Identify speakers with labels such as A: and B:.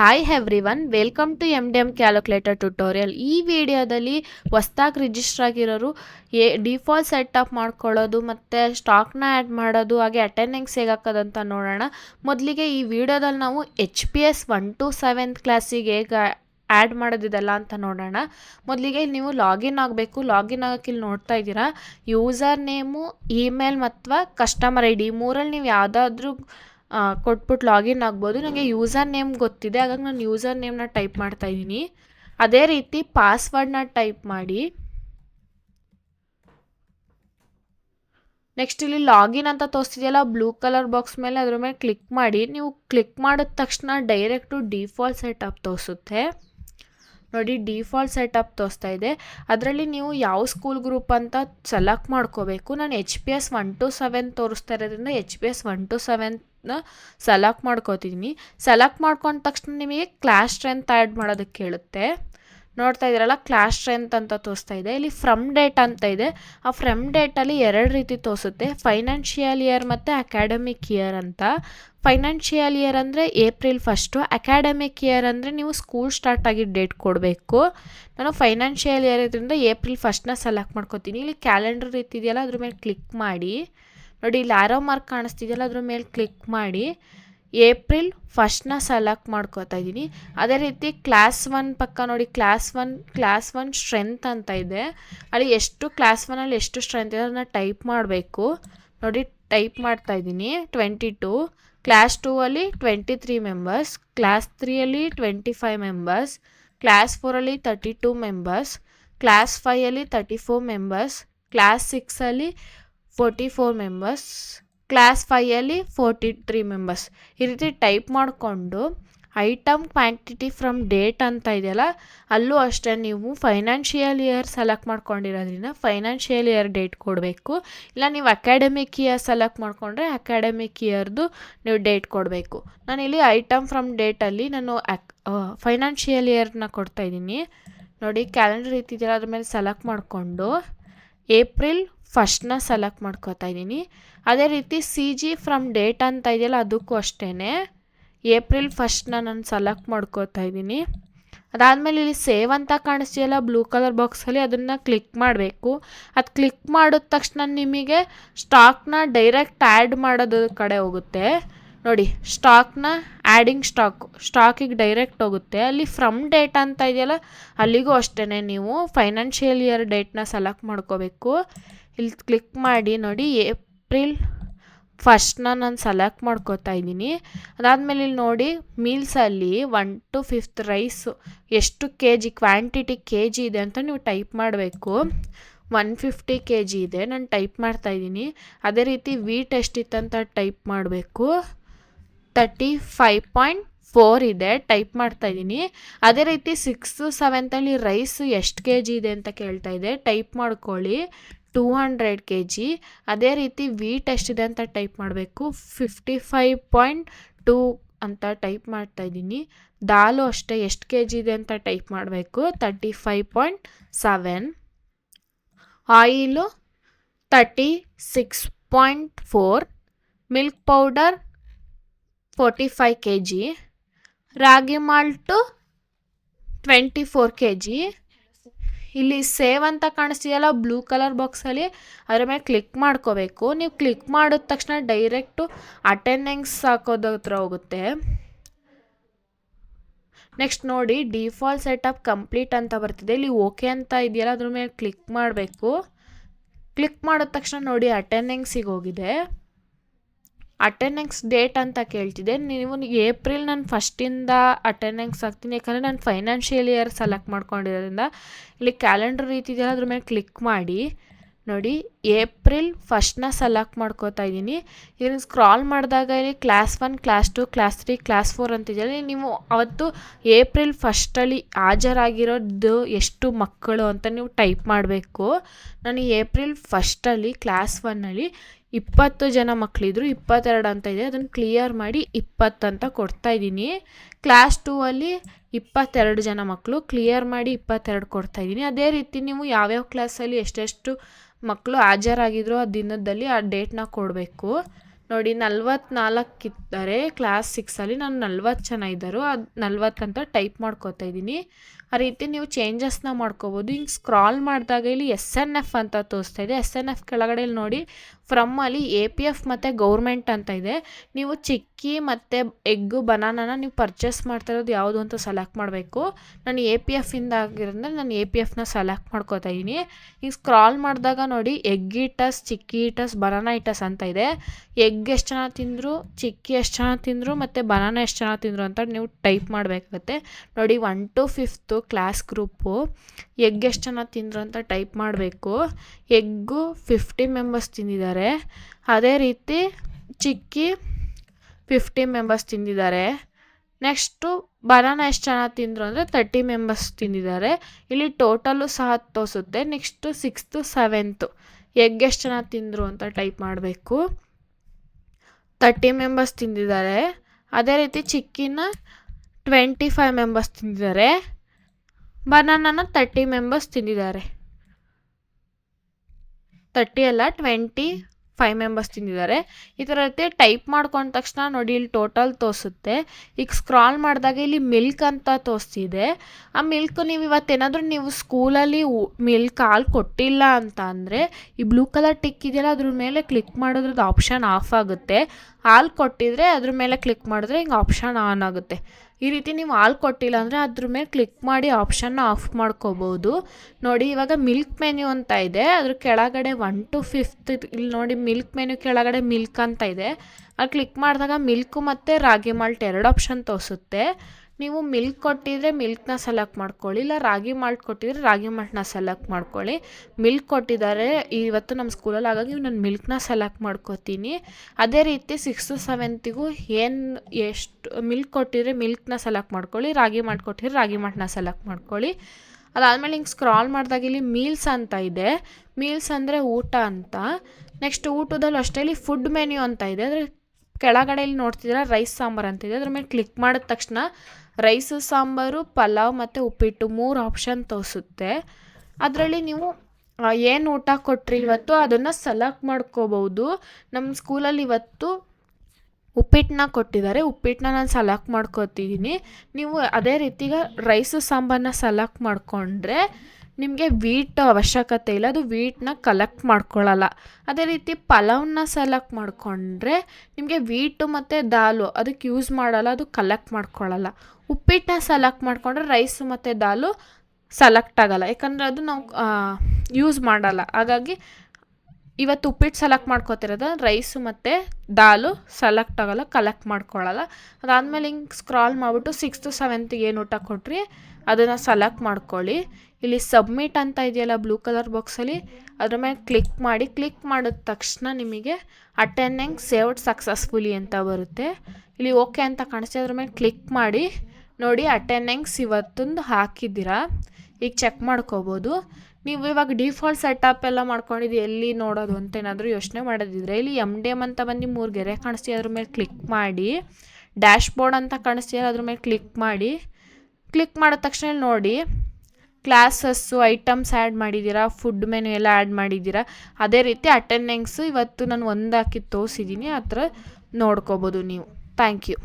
A: Hi everyone welcome to M D M calculator tutorial ಈ ವಿಡಿಯೋದಲ್ಲಿ ಹೊಸ್ದಾಗಿ ರಿಜಿಸ್ಟರ್ ಆಗಿರೋರು ಏ ಡಿಫಾಲ್ಟ್ ಅಪ್ ಮಾಡ್ಕೊಳ್ಳೋದು ಮತ್ತು ಸ್ಟಾಕ್ನ ಆ್ಯಡ್ ಮಾಡೋದು, ಹಾಗೆ ಅಟೆಂಡೆನ್ಸ್ ಹೇಗೆ ನೋಡೋಣ. ಮೊದಲಿಗೆ ಈ ವಿಡಿಯೋದಲ್ಲಿ ನಾವು H P S one two seventh ಕ್ಲಾಸಿಗೆ ಹೇಗೆ ಆ್ಯಡ್ ಮಾಡೋದಿದೆಲ್ಲ ಅಂತ ನೋಡೋಣ. ಮೊದಲಿಗೆ ನೀವು ಲಾಗಿನ್ ಆಗಬೇಕು. ಲಾಗಿನ್ ಆಗೋಕೆ ಇಲ್ಲಿ ನೋಡ್ತಾ ಇದ್ದೀರಾ. ಯೂಸರ್ ನೇಮು ಇಮೇಲ್ ಮತ್ತು ಕಸ್ಟಮರ್ ಐ ಡಿ ಮೂರಲ್ಲಿ ನೀವು ಯಾವುದಾದ್ರೂ ಕೊಟ್ಬಿಟ್ಟು ಲಾಗಿನ್ ಆಗ್ಬೋದು. ನನಗೆ ಯೂಸರ್ ನೇಮ್ ಗೊತ್ತಿದೆ. ಹಾಗಾಗಿ ನಾನು ಯೂಸರ್ ನೇಮ್ನ ಟೈಪ್ ಮಾಡ್ತಾ ಇದ್ದೀನಿ. ಅದೇ ರೀತಿ ಪಾಸ್ವರ್ಡ್ನ ಟೈಪ್ ಮಾಡಿ. ನೆಕ್ಸ್ಟ್ ಇಲ್ಲಿ ಲಾಗಿನ್ ಅಂತ ತೋರಿಸ್ತಿದೆಯಲ್ಲ ಬ್ಲೂ ಕಲರ್ ಬಾಕ್ಸ್ ಮೇಲೆ ಅದ್ರ ಮೇಲೆ ಕ್ಲಿಕ್ ಮಾಡಿ. ನೀವು ಕ್ಲಿಕ್ ಮಾಡಿದ ತಕ್ಷಣ ಡೈರೆಕ್ಟು ಡಿಫಾಲ್ಟ್ ಸೆಟಪ್ ತೋರಿಸುತ್ತೆ. ನೋಡಿ ಡಿಫಾಲ್ಟ್ ಸೆಟಪ್ ತೋರಿಸ್ತಾ ಇದೆ. ಅದರಲ್ಲಿ ನೀವು ಯಾವ ಸ್ಕೂಲ್ ಗ್ರೂಪ್ ಅಂತ ಸೆಲೆಕ್ಟ್ ಮಾಡ್ಕೋಬೇಕು. ನಾನು H P S one two seven ತೋರಿಸ್ತಾ ಇರೋದ್ರಿಂದ H P S one two ಸೆವೆನ್ನ select ಮಾಡ್ಕೋತಿದ್ದೀನಿ ಸೆಲೆಕ್ಟ್ ಮಾಡ್ಕೊಂಡ ತಕ್ಷಣ ನಿಮಗೆ ಕ್ಲಾಸ್ ಸ್ಟ್ರೆಂತ್ ಆ್ಯಡ್ ಮಾಡೋದಕ್ಕೆ ಕೇಳುತ್ತೆ. ನೋಡ್ತಾ ಇದ್ದೀರಲ್ಲ ಕ್ಲಾಸ್ ಸ್ಟ್ರೆಂತ್ ಅಂತ ತೋರಿಸ್ತಾ ಇದೆ. ಇಲ್ಲಿ ಫ್ರಮ್ ಡೇಟ್ ಅಂತ ಇದೆ. ಆ ಫ್ರಮ್ ಡೇಟಲ್ಲಿ ಎರಡು ರೀತಿ ತೋರಿಸುತ್ತೆ. ಫೈನಾನ್ಷಿಯಲ್ ಇಯರ್ ಮತ್ತು ಅಕಾಡೆಮಿಕ್ ಇಯರ್ ಅಂತ. ಫೈನಾನ್ಷಿಯಲ್ ಇಯರ್ ಅಂದರೆ ಏಪ್ರಿಲ್ ಫಸ್ಟು ಅಕಾಡೆಮಿಕ್ ಇಯರ್ ಅಂದರೆ ನೀವು ಸ್ಕೂಲ್ ಸ್ಟಾರ್ಟ್ ಆಗಿ ಡೇಟ್ ಕೊಡಬೇಕು. ನಾನು ಫೈನಾನ್ಷಿಯಲ್ ಇಯರ್ ಇದರಿಂದ ಏಪ್ರಿಲ್ ಫಸ್ಟ್ನ ಸೆಲೆಕ್ಟ್ ಮಾಡ್ಕೋತೀನಿ. ಇಲ್ಲಿ ಕ್ಯಾಲೆಂಡರ್ ರೀತಿ ಇದೆಯಲ್ಲ, ಅದ್ರ ಮೇಲೆ ಕ್ಲಿಕ್ ಮಾಡಿ. ನೋಡಿ, ಇಲ್ಲಿ ಆರೋ ಮಾರ್ಕ್ ಕಾಣಿಸ್ತಿದೆಯಲ್ಲ, ಅದ್ರ ಮೇಲೆ ಕ್ಲಿಕ್ ಮಾಡಿ ಏಪ್ರಿಲ್ ಫಸ್ಟ್ನ ಸೆಲೆಕ್ಟ್ ಮಾಡ್ಕೋತಾ ಇದ್ದೀನಿ. ಅದೇ ರೀತಿ ಕ್ಲಾಸ್ ಒನ್ ಪಕ್ಕ ನೋಡಿ class one class one strength ಅಂತ ಇದೆ. ಅಲ್ಲಿ ಎಷ್ಟು ಕ್ಲಾಸ್ ಒನಲ್ಲಿ ಎಷ್ಟು ಸ್ಟ್ರೆಂತ್ ಇದೆ ಅದನ್ನ ಟೈಪ್ ಮಾಡಬೇಕು. ನೋಡಿ ಟೈಪ್ ಮಾಡ್ತಾ ಇದ್ದೀನಿ ಟ್ವೆಂಟಿ ಟು ಕ್ಲಾಸ್ ಟೂ ಅಲ್ಲಿ ಟ್ವೆಂಟಿ ತ್ರೀ ಮೆಂಬರ್ಸ್ ಕ್ಲಾಸ್ ತ್ರೀಯಲ್ಲಿ ಟ್ವೆಂಟಿ ಫೈವ್ ಮೆಂಬರ್ಸ್ ಕ್ಲಾಸ್ ಫೋರಲ್ಲಿ ತರ್ಟಿ ಟೂ ಮೆಂಬರ್ಸ್ ಕ್ಲಾಸ್ ಫೈಯಲ್ಲಿ ತರ್ಟಿ ಫೋರ್ ಮೆಂಬರ್ಸ್ ಕ್ಲಾಸ್ ಸಿಕ್ಸಲ್ಲಿ ಫೋರ್ಟಿ ಫೋರ್ ಮೆಂಬರ್ಸ್ ಕ್ಲಾಸ್ ಫೈಯಲ್ಲಿ ಫೋರ್ಟಿ ತ್ರೀ ಮೆಂಬರ್ಸ್ ಈ ರೀತಿ ಟೈಪ್ ಮಾಡಿಕೊಂಡು ಐಟಮ್ ಕ್ವಾಂಟಿಟಿ ಫ್ರಮ್ ಡೇಟ್ ಅಂತ ಇದೆಯಲ್ಲ, ಅಲ್ಲೂ ಅಷ್ಟೇ ನೀವು ಫೈನಾನ್ಷಿಯಲ್ ಇಯರ್ ಸೆಲೆಕ್ಟ್ ಮಾಡ್ಕೊಂಡಿರೋದ್ರಿಂದ ಫೈನಾನ್ಷಿಯಲ್ ಇಯರ್ ಡೇಟ್ ಕೊಡಬೇಕು. ಇಲ್ಲ ನೀವು ಅಕಾಡೆಮಿಕ್ ಇಯರ್ ಸೆಲೆಕ್ಟ್ ಮಾಡಿಕೊಂಡ್ರೆ ಅಕಾಡೆಮಿಕ್ ಇಯರ್ದು ನೀವು ಡೇಟ್ ಕೊಡಬೇಕು. ನಾನಿಲ್ಲಿ ಐಟಮ್ ಫ್ರಮ್ ಡೇಟಲ್ಲಿ ನಾನು ಅಕ್ ಫೈನಾನ್ಷಿಯಲ್ ಇಯರ್ನ ಕೊಡ್ತಾಯಿದ್ದೀನಿ ನೋಡಿ ಕ್ಯಾಲೆಂಡರ್ ರೀತಿ ಇದೆಯಲ್ಲ ಅದ್ರ ಮೇಲೆ ಸೆಲೆಕ್ಟ್ ಮಾಡಿಕೊಂಡು ಏಪ್ರಿಲ್ ಫಸ್ಟ್ನ ಸೆಲೆಕ್ಟ್ ಮಾಡ್ಕೋತಾ ಇದ್ದೀನಿ. ಅದೇ ರೀತಿ ಸಿ ಜಿ ಫ್ರಮ್ ಡೇಟ್ ಅಂತ ಇದೆಯಲ್ಲ, ಅದಕ್ಕೂ ಅಷ್ಟೇ ಏಪ್ರಿಲ್ ಫಸ್ಟ್ನ ನಾನು ಸೆಲೆಕ್ಟ್ ಮಾಡ್ಕೋತಾ ಇದ್ದೀನಿ. ಅದಾದಮೇಲೆ ಇಲ್ಲಿ ಸೇವ್ ಅಂತ ಕಾಣಿಸ್ತೀಯಲ್ಲ ಬ್ಲೂ ಕಲರ್ ಬಾಕ್ಸಲ್ಲಿ ಅದನ್ನು ಕ್ಲಿಕ್ ಮಾಡಬೇಕು. ಅದು ಕ್ಲಿಕ್ ಮಾಡಿದ ತಕ್ಷಣ ನಿಮಗೆ ಸ್ಟಾಕ್ನ ಡೈರೆಕ್ಟ್ ಆ್ಯಡ್ ಮಾಡೋದ್ರ ಕಡೆ ಹೋಗುತ್ತೆ. ನೋಡಿ ಸ್ಟಾಕ್ನ ಆ್ಯಡಿಂಗ್ ಸ್ಟಾಕ್ ಸ್ಟಾಕಿಗೆ ಡೈರೆಕ್ಟ್ ಹೋಗುತ್ತೆ. ಅಲ್ಲಿ ಫ್ರಮ್ ಡೇಟ್ ಅಂತ ಇದೆಯಲ್ಲ, ಅಲ್ಲಿಗೂ ಅಷ್ಟೇ ನೀವು ಫೈನಾನ್ಷಿಯಲ್ ಇಯರ್ ಡೇಟ್ನ ಸೆಲೆಕ್ಟ್ ಮಾಡ್ಕೋಬೇಕು. ಇಲ್ಲಿ ಕ್ಲಿಕ್ ಮಾಡಿ ನೋಡಿ ಏಪ್ರಿಲ್ ಫಸ್ಟ್ನ ನಾನು ಸೆಲೆಕ್ಟ್ ಮಾಡ್ಕೋತಾ ಇದ್ದೀನಿ. ಅದಾದಮೇಲೆ ಇಲ್ಲಿ ನೋಡಿ ಮೀಲ್ಸಲ್ಲಿ ಒನ್ ಟು ಫಿಫ್ತ್ ರೈಸು ಎಷ್ಟು K G quantity K G ಇದೆ ಅಂತ ನೀವು ಟೈಪ್ ಮಾಡಬೇಕು. ಒನ್ ಫಿಫ್ಟಿ ಕೆ ಜಿ ಇದೆ, ನಾನು ಟೈಪ್ ಮಾಡ್ತಾ ಇದ್ದೀನಿ. ಅದೇ ರೀತಿ ವೀಟ್ ಎಷ್ಟಿತ್ತಂತ ಟೈಪ್ ಮಾಡಬೇಕು. ತರ್ಟಿ ಫೈವ್ ಪಾಯಿಂಟ್ ಫೋರ್ ಇದೆ ಟೈಪ್ ಮಾಡ್ತಾ ಇದ್ದೀನಿ. ಅದೇ ರೀತಿ ಸಿಕ್ಸ್ತು ಸೆವೆಂತಲ್ಲಿ ರೈಸು ಎಷ್ಟು ಕೆ ಜಿ ಇದೆ ಅಂತ ಕೇಳ್ತಾ ಇದೆ ಟೈಪ್ ಮಾಡ್ಕೊಳ್ಳಿ. ಟೂ ಹಂಡ್ರೆಡ್ ಕೆ ಜಿ ಅದೇ ರೀತಿ ವೀಟ್ ಎಷ್ಟಿದೆ ಅಂತ ಟೈಪ್ ಮಾಡಬೇಕು. ಫಿಫ್ಟಿ ಫೈವ್ ಪಾಯಿಂಟ್ ಟೂ ಅಂತ ಟೈಪ್ ಮಾಡ್ತಾ ಇದ್ದೀನಿ. ದಾಲು ಅಷ್ಟೇ ಎಷ್ಟು ಕೆ ಜಿ ಇದೆ ಅಂತ ಟೈಪ್ ಮಾಡಬೇಕು. Thirty five point seven oil thirty six point four milk powder forty five K G ರಾಗಿ malt twenty four K G ಇಲ್ಲಿ ಸೇವ್ ಅಂತ ಕಾಣಿಸ್ತಿದೆಯಲ್ಲ ಬ್ಲೂ ಕಲರ್ ಬಾಕ್ಸಲ್ಲಿ ಅದರ ಮೇಲೆ ಕ್ಲಿಕ್ ಮಾಡ್ಕೋಬೇಕು. ನೀವು ಕ್ಲಿಕ್ ಮಾಡಿದ ತಕ್ಷಣ ಡೈರೆಕ್ಟು ಅಟೆಂಡೆನ್ಸ್ ಹಾಕೋದ್ರ ಹತ್ರ ಹೋಗುತ್ತೆ. ನೆಕ್ಸ್ಟ್ ನೋಡಿ ಡಿಫಾಲ್ಟ್ ಸೆಟಪ್ ಕಂಪ್ಲೀಟ್ ಅಂತ ಬರ್ತಿದೆ. ಇಲ್ಲಿ ಓಕೆ ಅಂತ ಇದೆಯಲ್ಲ, ಅದ್ರ ಮೇಲೆ ಕ್ಲಿಕ್ ಮಾಡಬೇಕು. ಕ್ಲಿಕ್ ಮಾಡಿದ ತಕ್ಷಣ ನೋಡಿ ಅಟೆಂಡೆನ್ಸಿಗೆ ಹೋಗಿದೆ. ಅಟೆಂಡೆನ್ಸ್ ಡೇಟ್ ಅಂತ ಕೇಳ್ತಿದ್ದೆ. ನೀವು ಏಪ್ರಿಲ್ ನಾನು ಫಸ್ಟಿಂದ ಅಟೆಂಡೆನ್ಸ್ ಹಾಕ್ತೀನಿ. ಯಾಕಂದರೆ ನಾನು ಫೈನಾನ್ಷಿಯಲ್ ಇಯರ್ ಸೆಲೆಕ್ಟ್ ಮಾಡ್ಕೊಂಡಿರೋದ್ರಿಂದ, ಇಲ್ಲಿ ಕ್ಯಾಲೆಂಡರ್ ರೀತಿ ಇದೆಯಲ್ಲ ಅದ್ರ ಮೇಲೆ ಕ್ಲಿಕ್ ಮಾಡಿ ನೋಡಿ, ಏಪ್ರಿಲ್ ಫಸ್ಟ್ನ ಸೆಲೆಕ್ಟ್ ಮಾಡ್ಕೋತಾ ಇದ್ದೀನಿ. ಇದನ್ನು ಸ್ಕ್ರಾಲ್ ಮಾಡಿದಾಗ ಇಲ್ಲಿ class one class two class three class four ಅಂತಿದ್ದಾರೆ ನೀವು ಅವತ್ತು ಏಪ್ರಿಲ್ ಫಸ್ಟಲ್ಲಿ ಹಾಜರಾಗಿರೋದು ಎಷ್ಟು ಮಕ್ಕಳು ಅಂತ ನೀವು ಟೈಪ್ ಮಾಡಬೇಕು. ನಾನು ಏಪ್ರಿಲ್ ಫಸ್ಟಲ್ಲಿ ಕ್ಲಾಸ್ ಒನ್ನಲ್ಲಿ ಇಪ್ಪತ್ತು ಜನ ಮಕ್ಕಳಿದ್ರು ಇಪ್ಪತ್ತೆರಡು ಅಂತ ಇದೆ. ಅದನ್ನು ಕ್ಲಿಯರ್ ಮಾಡಿ ಇಪ್ಪತ್ತು ಅಂತ ಕೊಡ್ತಾ ಇದ್ದೀನಿ. ಕ್ಲಾಸ್ ಟೂ ಅಲ್ಲಿ ಇಪ್ಪತ್ತೆರಡು ಜನ ಮಕ್ಕಳು ಕ್ಲಿಯರ್ ಮಾಡಿ ಇಪ್ಪತ್ತೆರಡು ಕೊಡ್ತಾ ಇದ್ದೀನಿ. ಅದೇ ರೀತಿ ನೀವು ಯಾವ್ಯಾವ ಕ್ಲಾಸಲ್ಲಿ ಎಷ್ಟೆಷ್ಟು ಮಕ್ಕಳು ಹಾಜರಾಗಿದ್ರು ಆ ದಿನದಲ್ಲಿ ಆ ಡೇಟ್ನ ಕೊಡಬೇಕು. ನೋಡಿ, ನಲ್ವತ್ನಾಲ್ಕು ಇದ್ದಾರೆ. ಕ್ಲಾಸ್ ಸಿಕ್ಸಲ್ಲಿ ನಾನು ನಲ್ವತ್ತು ಜನ ಇದ್ದರು. ಅದು ನಲ್ವತ್ತು ಅಂತ ಟೈಪ್ ಮಾಡ್ಕೋತಾ ಇದ್ದೀನಿ. ಆ ರೀತಿ ನೀವು ಚೇಂಜಸ್ನ ಮಾಡ್ಕೋಬೋದು. ಹಿಂಗೆ ಸ್ಕ್ರಾಲ್ ಮಾಡಿದಾಗ ಇಲ್ಲಿ ಎಸ್ ಎನ್ ಎಫ್ ಅಂತ ತೋರಿಸ್ತಾ ಇದೆ. ಎಸ್ ಎನ್ ಎಫ್ ಕೆಳಗಡೆ ಇಲ್ಲಿ ನೋಡಿ ಫ್ರಮ್ ಅಲ್ಲಿ ಎ ಪಿ ಎಫ್ ಮತ್ತು ಗೌರ್ಮೆಂಟ್ ಅಂತ ಇದೆ. ನೀವು ಚಿಕ್ಕಿ ಮತ್ತು ಎಗ್ಗು ಬನಾನನ ನೀವು ಪರ್ಚೇಸ್ ಮಾಡ್ತಾ ಇರೋದು ಯಾವುದು ಅಂತ ಸೆಲೆಕ್ಟ್ ಮಾಡಬೇಕು. ನಾನು ಎ ಪಿ ಎಫಿಂದ ಆಗಿರೋದ್ರಿಂದ ನಾನು ಎ ಪಿ ಎಫ್ನ ಸೆಲೆಕ್ಟ್ ಮಾಡ್ಕೋತಾ ಇದ್ದೀನಿ ಈಗ ಸ್ಕ್ರಾಲ್ ಮಾಡಿದಾಗ ನೋಡಿ ಎಗ್ ಇಟಸ್ ಚಿಕ್ಕಿ ಇಟಸ್ ಬನಾನಾ ಇಟಸ್ ಅಂತ ಇದೆ. ಎಗ್ ಎಷ್ಟು ಜನ ತಿಂದರು, ಚಿಕ್ಕಿ ಎಷ್ಟು ಜನ ತಿಂದರು, ಮತ್ತು ಬನಾನಾ ಎಷ್ಟು ಜನ ತಿಂದರು ಅಂತ ನೀವು ಟೈಪ್ ಮಾಡಬೇಕಾಗತ್ತೆ. ನೋಡಿ one two fifth class group egg ಎಷ್ಟು ಜನ ತಿಂದರು ಅಂತ ಟೈಪ್ ಮಾಡಬೇಕು. ಎಗ್ಗು ಫಿಫ್ಟಿ ಮೆಂಬರ್ಸ್ ತಿಂದಿದ್ದಾರೆ. ಅದೇ ರೀತಿ ಚಿಕ್ಕಿ ಫಿಫ್ಟಿ ಮೆಂಬರ್ಸ್ ತಿಂದಿದ್ದಾರೆ. ನೆಕ್ಸ್ಟು ಬನಾನ ಎಷ್ಟು ಜನ ತಿಂದರು ಅಂದರೆ ತರ್ಟಿ ಮೆಂಬರ್ಸ್ ತಿಂದಿದ್ದಾರೆ. ಇಲ್ಲಿ ಟೋಟಲು ಸಹ ತೋರಿಸುತ್ತೆ. ನೆಕ್ಸ್ಟು ಸಿಕ್ಸ್ತು ಸೆವೆಂತು ಎಗ್ ಎಷ್ಟು ಜನ ತಿಂದರು ಅಂತ ಟೈಪ್ ಮಾಡಬೇಕು. ತರ್ಟಿ ಮೆಂಬರ್ಸ್ ತಿಂದಿದ್ದಾರೆ. ಅದೇ ರೀತಿ ಚಿಕ್ಕಿನ ಟ್ವೆಂಟಿ ಫೈವ್ ಮೆಂಬರ್ಸ್ ತಿಂದಿದ್ದಾರೆ. ಬನಾನನ ತರ್ಟಿ ಮೆಂಬರ್ಸ್ ತಿಂದಿದ್ದಾರೆ. ತರ್ಟಿ ಅಲ್ಲ ಟ್ವೆಂಟಿ ಫೈವ್ ಮೆಂಬರ್ಸ್ ತಿಂದಿದ್ದಾರೆ. ಈ ಥರ ಇರುತ್ತೆ. ಟೈಪ್ ಮಾಡ್ಕೊಂಡ ತಕ್ಷಣ ನೋಡಿ ಇಲ್ಲಿ ಟೋಟಲ್ ತೋರಿಸುತ್ತೆ. ಈಗ ಸ್ಕ್ರಾಲ್ ಮಾಡಿದಾಗ ಇಲ್ಲಿ ಮಿಲ್ಕ್ ಅಂತ ತೋರಿಸ್ತಿದೆ ಆ ಮಿಲ್ಕ್ ನೀವು ಇವತ್ತೇನಾದರೂ ನೀವು ಸ್ಕೂಲಲ್ಲಿ ಮಿಲ್ಕ್ ಹಾಲು ಕೊಟ್ಟಿಲ್ಲ ಅಂತ ಅಂದರೆ ಈ ಬ್ಲೂ ಕಲರ್ ಟಿಕ್ ಇದೆಯಲ್ಲ, ಅದ್ರ ಮೇಲೆ ಕ್ಲಿಕ್ ಮಾಡೋದ್ರದ್ದು ಆಪ್ಷನ್ ಆಫ್ ಆಗುತ್ತೆ. ಹಾಲು ಕೊಟ್ಟಿದ್ರೆ ಅದ್ರ ಮೇಲೆ ಕ್ಲಿಕ್ ಮಾಡಿದ್ರೆ ಹಿಂಗೆ ಆಪ್ಷನ್ ಆನ್ ಆಗುತ್ತೆ. ಈ ರೀತಿ ನೀವು ಹಾಲು ಕೊಟ್ಟಿಲ್ಲ ಅಂದರೆ ಅದ್ರ ಮೇಲೆ ಕ್ಲಿಕ್ ಮಾಡಿ ಆಪ್ಷನ್ನ ಆಫ್ ಮಾಡ್ಕೋಬೋದು. ನೋಡಿ, ಇವಾಗ ಮಿಲ್ಕ್ ಮೆನ್ಯು ಅಂತ ಇದೆ. ಅದ್ರ ಕೆಳಗಡೆ ಒನ್ ಟು ಫಿಫ್ತ್ ಇಲ್ಲಿ ನೋಡಿ ಮಿಲ್ಕ್ ಮೆನ್ಯು ಕೆಳಗಡೆ ಮಿಲ್ಕ್ ಅಂತ ಇದೆ. ಅಲ್ಲಿ ಕ್ಲಿಕ್ ಮಾಡಿದಾಗ ಮಿಲ್ಕು ಮತ್ತು ರಾಗಿ ಮಾಲ್ಟ್ ಎರಡು ಆಪ್ಷನ್ ತೋರಿಸುತ್ತೆ. ನೀವು ಮಿಲ್ಕ್ ಕೊಟ್ಟಿದ್ರೆ ಮಿಲ್ಕ್ನ ಸೆಲೆಕ್ಟ್ ಮಾಡ್ಕೊಳ್ಳಿ, ಇಲ್ಲ ರಾಗಿ ಮಾಲ್ಟ್ ಕೊಟ್ಟಿದ್ರೆ ರಾಗಿ ಮಾಲ್ಟ್ನ ಸೆಲೆಕ್ಟ್ ಮಾಡ್ಕೊಳ್ಳಿ. ಮಿಲ್ಕ್ ಕೊಟ್ಟಿದ್ದಾರೆ, ಇವತ್ತು ನಮ್ಮ ಸ್ಕೂಲಲ್ಲಿ ಹಾಗಾಗಿ ನಾನು ಮಿಲ್ಕ್ನ ಸೆಲೆಕ್ಟ್ ಮಾಡ್ಕೋತೀನಿ. ಅದೇ ರೀತಿ ಸಿಕ್ಸ್ತು ಸೆವೆಂತಿಗೂ ಏನು ಎಷ್ಟು ಮಿಲ್ಕ್ ಕೊಟ್ಟಿದ್ರೆ ಮಿಲ್ಕ್ನ ಸೆಲೆಕ್ಟ್ ಮಾಡ್ಕೊಳ್ಳಿ, ರಾಗಿ ಮಾಲ್ಟ್ ಕೊಟ್ಟಿದ್ರೆ ರಾಗಿ ಮಾಲ್ಟ್ನ ಸೆಲೆಕ್ಟ್ ಮಾಡ್ಕೊಳ್ಳಿ. ಅದಾದಮೇಲೆ ಹಿಂಗೆ ಸ್ಕ್ರಾಲ್ ಮಾಡಿದಾಗ ಇಲ್ಲಿ ಮೀಲ್ಸ್ ಅಂತ ಇದೆ. ಮೀಲ್ಸ್ ಅಂದರೆ ಊಟ ಅಂತ. ನೆಕ್ಸ್ಟ್ ಊಟದಲ್ಲಿ ಅಷ್ಟೇ, ಇಲ್ಲಿ ಫುಡ್ ಮೆನ್ಯೂ ಅಂತ ಇದೆ. ಅಂದರೆ ಕೆಳಗಡೆ ಇಲ್ಲಿ ನೋಡ್ತಿದ್ದೀರಾ ರೈಸ್ ಸಾಂಬಾರು ಅಂತಿದೆ ಅದ್ರ ಮೇಲೆ ಕ್ಲಿಕ್ ಮಾಡಿದ ತಕ್ಷಣ ರೈಸು, ಸಾಂಬಾರು, ಪಲಾವ್ ಮತ್ತು ಉಪ್ಪಿಟ್ಟು ಮೂರು ಆಪ್ಷನ್ ತೋರಿಸುತ್ತೆ. ಅದರಲ್ಲಿ ನೀವು ಏನು ಊಟ ಕೊಟ್ರಿ ಇವತ್ತು ಅದನ್ನು ಸೆಲೆಕ್ಟ್ ಮಾಡ್ಕೋಬೋದು ನಮ್ಮ ಸ್ಕೂಲಲ್ಲಿ ಇವತ್ತು ಉಪ್ಪಿಟ್ಟನ್ನ ಕೊಟ್ಟಿದ್ದಾರೆ. ಉಪ್ಪಿಟ್ಟನ್ನ ನಾನು ಸೆಲೆಕ್ಟ್ ಮಾಡ್ಕೋತಿದ್ದೀನಿ ನೀವು ಅದೇ ರೀತಿಗ ರೈಸು ಸಾಂಬಾರನ್ನ ಸೆಲೆಕ್ಟ್ ಮಾಡಿಕೊಂಡ್ರೆ ನಿಮಗೆ ವೀಟ್ ಅವಶ್ಯಕತೆ ಇಲ್ಲ, ಅದು ವೀಟ್ನ ಕಲೆಕ್ಟ್ ಮಾಡ್ಕೊಳ್ಳಲ್ಲ. ಅದೇ ರೀತಿ ಪಲಾವ್ನ ಸೆಲೆಕ್ಟ್ ಮಾಡಿಕೊಂಡ್ರೆ ನಿಮಗೆ ವೀಟು ಮತ್ತು ದಾಲು ಅದಕ್ಕೆ ಯೂಸ್ ಮಾಡಲ್ಲ, ಅದು ಕಲೆಕ್ಟ್ ಮಾಡ್ಕೊಳ್ಳಲ್ಲ. ಉಪ್ಪಿಟ್ಟನ್ನ ಸೆಲೆಕ್ಟ್ ಮಾಡಿಕೊಂಡ್ರೆ ರೈಸು ಮತ್ತು ದಾಲು ಸೆಲೆಕ್ಟ್ ಆಗಲ್ಲ. ಯಾಕಂದರೆ ಅದು ನಾವು ಯೂಸ್ ಮಾಡಲ್ಲ. ಹಾಗಾಗಿ ಇವತ್ತು ಉಪ್ಪಿಟ್ಟು ಸೆಲೆಕ್ಟ್ ಮಾಡ್ಕೋತಿರೋದು ರೈಸು ಮತ್ತು ದಾಲು ಸೆಲೆಕ್ಟ್ ಆಗೋಲ್ಲ ಕಲೆಕ್ಟ್ ಮಾಡ್ಕೊಳ್ಳಲ್ಲ. ಅದಾದಮೇಲೆ ಹಿಂಗೆ ಸ್ಕ್ರಾಲ್ ಮಾಡಿಬಿಟ್ಟು ಸಿಕ್ಸ್ತ್ ಸೆವೆಂತಿಗೆ ಏನು ಊಟ ಕೊಟ್ರಿ? ಅದನ್ನು ಸೆಲೆಕ್ಟ್ ಮಾಡ್ಕೊಳ್ಳಿ. ಇಲ್ಲಿ ಸಬ್ಮಿಟ್ ಅಂತ ಇದೆಯಲ್ಲ ಬ್ಲೂ ಕಲರ್ ಬಾಕ್ಸಲ್ಲಿ ಅದ್ರ ಮೇಲೆ ಕ್ಲಿಕ್ ಮಾಡಿ ಕ್ಲಿಕ್ ಮಾಡಿದ ತಕ್ಷಣ ನಿಮಗೆ ಅಟೆಂಡಿಂಗ್ ಸೇವ್ಡ್ ಸಕ್ಸಸ್ಫುಲಿ ಅಂತ ಬರುತ್ತೆ. ಇಲ್ಲಿ ಓಕೆ ಅಂತ ಕಾಣಿಸ್ತೀವಿ ಅದ್ರ ಮೇಲೆ ಕ್ಲಿಕ್ ಮಾಡಿ. ನೋಡಿ ಅಟೆಂಡೆನ್ಸ್ ಇವತ್ತೊಂದು ಹಾಕಿದ್ದೀರಾ? ಈಗ ಚೆಕ್ ಮಾಡ್ಕೋಬೋದು. ನೀವು ಇವಾಗ ಡಿಫಾಲ್ಟ್ ಸೆಟಪ್ ಎಲ್ಲ ಮಾಡ್ಕೊಂಡಿದ್ದು ಎಲ್ಲಿ ನೋಡೋದು ಅಂತ ಏನಾದರೂ ಯೋಚನೆ ಮಾಡೋದಿದ್ರೆ, ಇಲ್ಲಿ ಎಂ ಡಿ ಎಂ ಅಂತ ಬಂದು ಮೂರು ಗೆರೆ ಕಾಣಿಸ್ತೀವಿ ಅದ್ರ ಮೇಲೆ ಕ್ಲಿಕ್ ಮಾಡಿ. ಡ್ಯಾಶ್ ಬೋರ್ಡ್ ಅಂತ ಕಾಣಿಸ್ತೀರ ಅದ್ರ ಮೇಲೆ ಕ್ಲಿಕ್ ಮಾಡಿ. ಕ್ಲಿಕ್ ಮಾಡಿದ ತಕ್ಷಣ ನೋಡಿ ಕ್ಲಾಸಸ್ಸು ಐಟಮ್ಸ್ ಆ್ಯಡ್ ಮಾಡಿದ್ದೀರಾ ಫುಡ್ ಮೆನು ಎಲ್ಲ ಆ್ಯಡ್ ಮಾಡಿದ್ದೀರಾ ಅದೇ ರೀತಿ ಅಟೆಂಡೆನ್ಸು ಇವತ್ತು ನಾನು ಒಂದು ಹಾಕಿ ತೋರಿಸಿದ್ದೀನಿ ಆ ಥರ ನೋಡ್ಕೋಬೋದು ನೀವು. Thank you